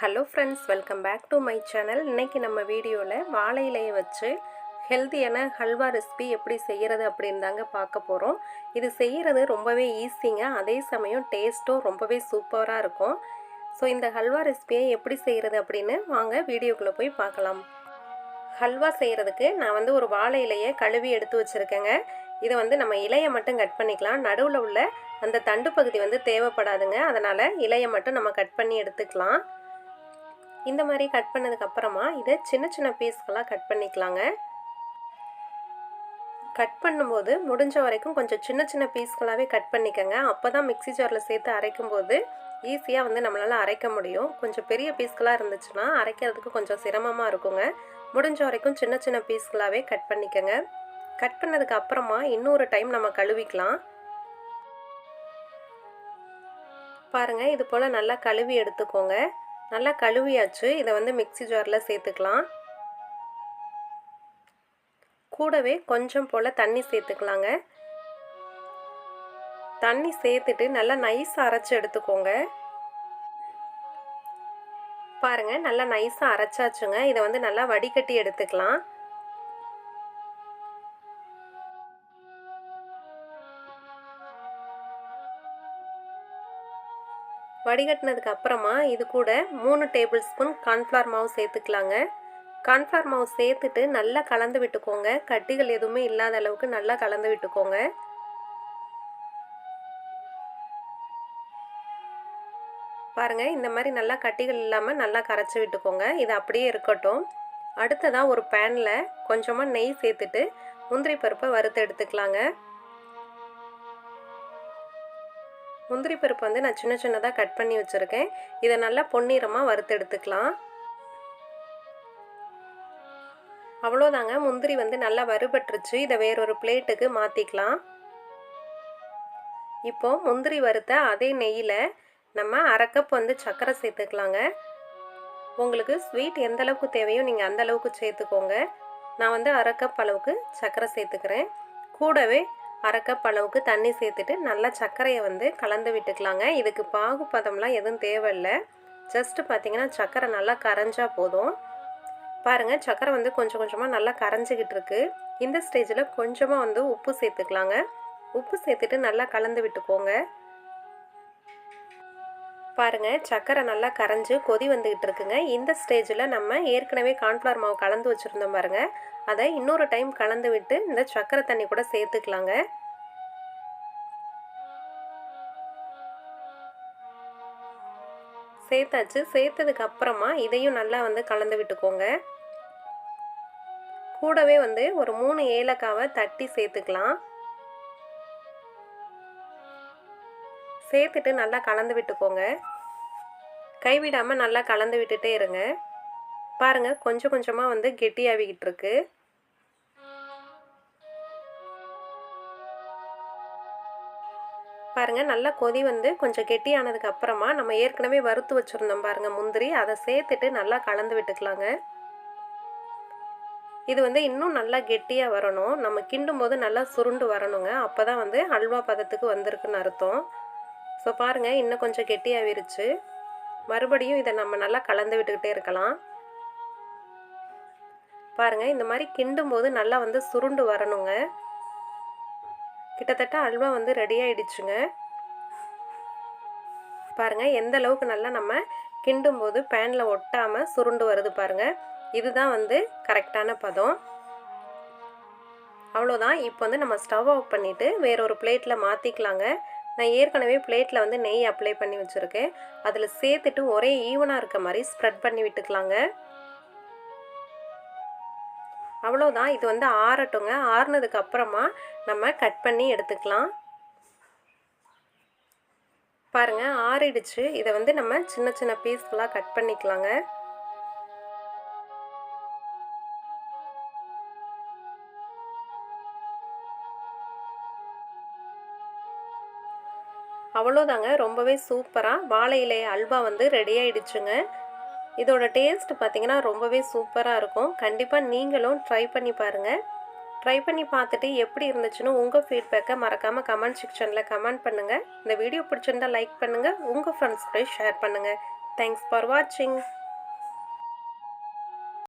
Hello friends welcome back to my channel இன்றைக்கி நம்ம வீடியோவில் வாழை இலையை வச்சு ஹெல்த்தியான ஹல்வா ரெசிபி எப்படி செய்கிறது அப்படின்னு தாங்க பார்க்க போகிறோம் இது செய்கிறது ரொம்பவே ஈஸிங்க அதே சமயம் டேஸ்ட்டும் ரொம்பவே சூப்பராக இருக்கும். ஸோ இந்த ஹல்வா ரெசிபியை எப்படி செய்கிறது அப்படின்னு வாங்க வீடியோக்குள்ளே போய் பார்க்கலாம். ஹல்வா செய்கிறதுக்கு நான் வந்து ஒரு வாழை இலையை கழுவி எடுத்து வச்சுருக்கேங்க. இதை வந்து நம்ம இலையை மட்டும் கட் பண்ணிக்கலாம். நடுவில் உள்ள அந்த தண்டு பகுதி வந்து தேவைப்படாதுங்க. அதனால் இலையை மட்டும் நம்ம கட் பண்ணி எடுத்துக்கலாம். இந்த மாதிரி கட் பண்ணதுக்கு அப்புறமா இதை சின்ன சின்ன பீஸ்களாக கட் பண்ணிக்கலாங்க. கட் பண்ணும்போது முடிஞ்ச வரைக்கும் கொஞ்சம் சின்ன சின்ன பீஸ்களாகவே கட் பண்ணிக்கோங்க. அப்போ தான் மிக்ஸி ஜாரில் சேர்த்து அரைக்கும் போது ஈஸியாக வந்து நம்மளால் அரைக்க முடியும். கொஞ்சம் பெரிய பீஸ்களாக இருந்துச்சுன்னா அரைக்கிறதுக்கு கொஞ்சம் சிரமமாக இருக்குங்க. முடிஞ்ச வரைக்கும் சின்ன சின்ன பீஸ்களாகவே கட் பண்ணிக்கோங்க. கட் பண்ணதுக்கு அப்புறமா இன்னொரு டைம் நம்ம கழுவிக்கலாம். பாருங்கள் இது போல் நல்லா கழுவி எடுத்துக்கோங்க. நல்லா கழுவியாச்சு. இதை வந்து மிக்ஸி ஜாரில் சேர்த்துக்கலாம். கூடவே கொஞ்சம் போல் தண்ணி சேர்த்துக்கலாங்க. தண்ணி சேர்த்துட்டு நல்லா நைஸாக அரைச்சி எடுத்துக்கோங்க. பாருங்கள் நல்லா நைஸாக அரைச்சாச்சுங்க. இதை வந்து நல்லா வடிகட்டி எடுத்துக்கலாம். வடிகட்டினதுக்கு அப்புறமா இது கூட மூணு டேபிள் ஸ்பூன் கார்ன்ஃப்ளவர் மாவு சேர்த்துக்கலாங்க. கார்ன்ஃப்ளவர் மாவு சேர்த்துட்டு நல்லா கலந்து விட்டுக்கோங்க. கட்டிகள் எதுவுமே இல்லாத அளவுக்கு நல்லா கலந்து விட்டுக்கோங்க. பாருங்க இந்த மாதிரி நல்லா கட்டிகள் இல்லாமல் நல்லா கரைச்சி விட்டுக்கோங்க. இது அப்படியே இருக்கட்டும். அடுத்ததாக ஒரு பேனில் கொஞ்சமாக நெய் சேர்த்துட்டு முந்திரி பருப்பை வறுத்து எடுத்துக்கலாங்க. முந்திரி பருப்பு வந்து நான் சின்ன சின்னதாக கட் பண்ணி வச்சுருக்கேன். இதை நல்லா பொன்னிறமாக வறுத்து எடுத்துக்கலாம். அவ்வளோதாங்க. முந்திரி வந்து நல்லா வறுபட்டுருச்சு. இதை வேறொரு பிளேட்டுக்கு மாற்றிக்கலாம் இப்போது முந்திரி வறுத்த அதே நெய்யில் நம்ம அரைக்கப் வந்து சர்க்கரை சேர்த்துக்கலாங்க. உங்களுக்கு ஸ்வீட் எந்த அளவுக்கு தேவையோ நீங்கள் அந்த அளவுக்கு சேர்த்துக்கோங்க. நான் வந்து அரைக்கப் அளவுக்கு சர்க்கரை சேர்த்துக்கிறேன். கூடவே அரை கப் அளவுக்கு தண்ணி சேர்த்துட்டு நல்லா சர்க்கரையை வந்து கலந்து விட்டுக்கலாங்க. இதுக்கு பாகுபதம்லாம் எதுவும் தேவையில்லை. ஜஸ்ட்டு பார்த்தீங்கன்னா சர்க்கரை நல்லா கரைஞ்சா போதும். பாருங்கள் சர்க்கரை வந்து கொஞ்சம் கொஞ்சமாக நல்லா கரைஞ்சிக்கிட்டு இருக்கு. இந்த ஸ்டேஜில் கொஞ்சமாக வந்து உப்பு சேர்த்துக்கலாங்க. உப்பு சேர்த்துட்டு நல்லா கலந்து விட்டுக்கோங்க. பாருங்கள் சக்கரை நல்லா கரைஞ்சி கொதி வந்துக்கிட்டு இருக்குங்க. இந்த ஸ்டேஜில் நம்ம ஏற்கனவே கார்ன்ஃப்ளவர் மாவு கலந்து வச்சுருந்தோம் பாருங்கள் அதை இன்னொரு டைம் கலந்து விட்டு இந்த சக்கரை தண்ணி கூட சேர்த்துக்கலாங்க. சேர்த்தாச்சு. சேர்த்ததுக்கு அப்புறமா இதையும் நல்லா வந்து கலந்து விட்டுக்கோங்க. கூடவே வந்து ஒரு மூணு ஏலக்காவை தட்டி சேர்த்துக்கலாம். சேர்த்துட்டு நல்லா கலந்து விட்டுக்கோங்க. கைவிடாமல் நல்லா கலந்து விட்டுட்டே இருங்க. பாருங்கள் கொஞ்சம் கொஞ்சமாக வந்து கெட்டியாகிக்கிட்டு இருக்கு. பாருங்கள் நல்லா கொதி வந்து கொஞ்சம் கெட்டியானதுக்கு அப்புறமா நம்ம ஏற்கனவே வறுத்து வச்சுருந்தோம் பாருங்கள் முந்திரி. அதை சேர்த்துட்டு நல்லா கலந்து விட்டுக்கலாங்க. இது வந்து இன்னும் நல்லா கெட்டியாக வரணும். நம்ம கிண்டும் போது நல்லா சுருண்டு வரணுங்க. அப்போ தான் வந்து அல்வா பதத்துக்கு வந்திருக்குன்னு அர்த்தம். ஸோ பாருங்கள் இன்னும் கொஞ்சம் கெட்டியாகிருச்சு மறுபடியும் இதை நம்ம நல்லா கலந்து விட்டுக்கிட்டே இருக்கலாம். பாருங்கள் இந்த மாதிரி கிண்டும் போது நல்லா வந்து சுருண்டு வரணுங்க. கிட்டத்தட்ட அல்வா வந்து ரெடி ஆயிடுச்சுங்க. பாருங்கள் எந்த அளவுக்கு நல்லா நம்ம கிண்டும் போது பேனில் ஒட்டாமல் சுருண்டு வருது பாருங்கள் இதுதான் வந்து கரெக்டான பதம். அவ்வளோதான். இப்போ வந்து நம்ம ஸ்டவ் ஆஃப் பண்ணிவிட்டு வேறொரு பிளேட்டில் மாற்றிக்கலாங்க நான் ஏற்கனவே பிளேட்டில் வந்து நெய் அப்ளை பண்ணி வச்சுருக்கேன். அதில் சேர்த்துட்டு ஒரே ஈவனாக இருக்க மாதிரி ஸ்ப்ரெட் பண்ணி விட்டுக்கலாங்க. அவ்வளோதான் இது வந்து ஆறட்டுங்க. ஆறுனதுக்கு அப்புறமா நம்ம கட் பண்ணி எடுத்துக்கலாம். பாருங்கள் ஆறிடுச்சு. இதை வந்து நம்ம சின்ன சின்ன பீஸ்ஃபுல்லாக கட் பண்ணிக்கலாங்க. அவ்வளோதாங்க. ரொம்பவே சூப்பராக வாழை இலை அல்வா வந்து ரெடி ஆயிடுச்சுங்க. இதோட டேஸ்ட் பார்த்தீங்கன்னா ரொம்பவே சூப்பராக இருக்கும். கண்டிப்பாக நீங்களும் ட்ரை பண்ணி பாருங்கள் ட்ரை பண்ணி பார்த்துட்டு எப்படி இருந்துச்சுன்னு உங்கள் ஃபீட்பேக்கை மறக்காமல் கமெண்ட் செக்ஷனில் கமெண்ட் பண்ணுங்கள் இந்த வீடியோ பிடிச்சிருந்தா லைக் பண்ணுங்கள் உங்கள் ஃப்ரெண்ட்ஸ் கூட ஷேர் பண்ணுங்கள் தேங்க்ஸ் ஃபார் வாட்சிங்